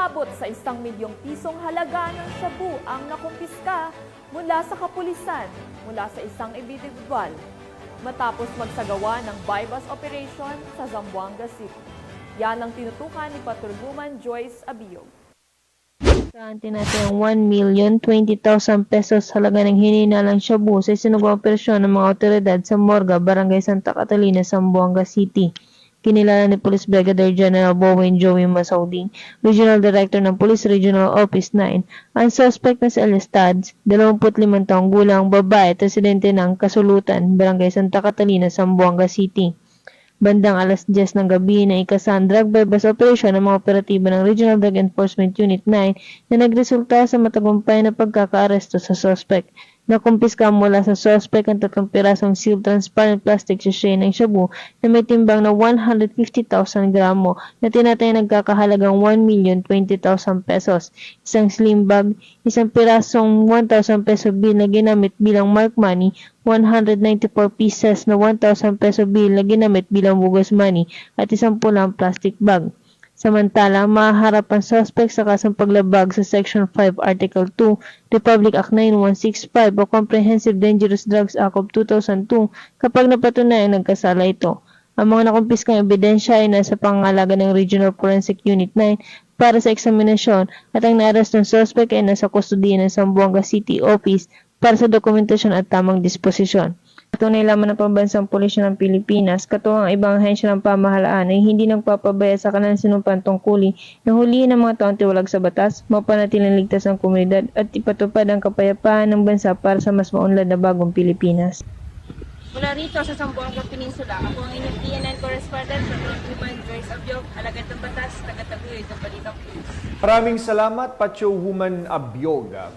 Umabot sa isang milyong pisong halaga ng shabu ang nakumpiska mula sa kapulisan mula sa isang individual matapos magsagawa ng bypass operation sa Zamboanga City. Yan ang tinutukan ni Patrolwoman Joyce Abiyog. Kaante natin ang 1,020,000 pesos halaga ng hininalang shabu sa isinugawang operasyon ng mga otoridad sa Morga, Barangay Santa Catalina, Zamboanga City. Kinilala ni Police Brigadier General Bowen Joey Masauding, Regional Director ng Police Regional Office 9, ang suspect na si Alistads, 25 taong gulang babae at residente ng Kasulutan, Barangay Santa Catalina, Zamboanga City. Bandang alas 10 ng gabi na ikasan drug bypass operation ng mga operatiba ng Regional Drug Enforcement Unit 9 na nagresulta sa matagumpay na pagkakaaresto sa suspect. Nakumpiska mula sa suspect ang tatlong pirasong sealed transparent plastic sachet ng shabu na may timbang na 150,000 gramo na tinatay nagkakahalagang 1,020,000 pesos, isang slim bag, isang pirasong 1,000 peso bill na ginamit bilang mark money, 194 pieces na 1,000 peso bill na ginamit bilang bugas money at isang pulang plastic bag. Samantala, mahaharap ang suspect sa kasong paglabag sa Section 5, Article 2, Republic Act 9165 o Comprehensive Dangerous Drugs Act of 2002 kapag napatunayang nagkasala ito. Ang mga nakumpiskang ebidensya ay nasa pangalaga ng Regional Forensic Unit 9 para sa eksaminasyon at ang naarestong suspect ay nasa kustodiya ng Zamboanga City Office para sa dokumentasyon at tamang disposisyon. Tunay lamang ng pambansang pulisya ng Pilipinas, katuwang ang ibang ahensya ng pamahalaan ay hindi nagpapabaya sa kanilang sinumpang tungkulin na huliin ang mga taong tiwalag sa batas, mapanatiling ligtas ang komunidad at ipatupad ang kapayapaan ng bansa para sa mas maunlad na bagong Pilipinas. Mula rito sa Zamboanga Peninsula, ako ang inyong PNN correspondent sa Human Joyce Abyog, alagad ng batas, tagataguyod ng Balitang Police. Maraming salamat, Pacho Woman Abyoga.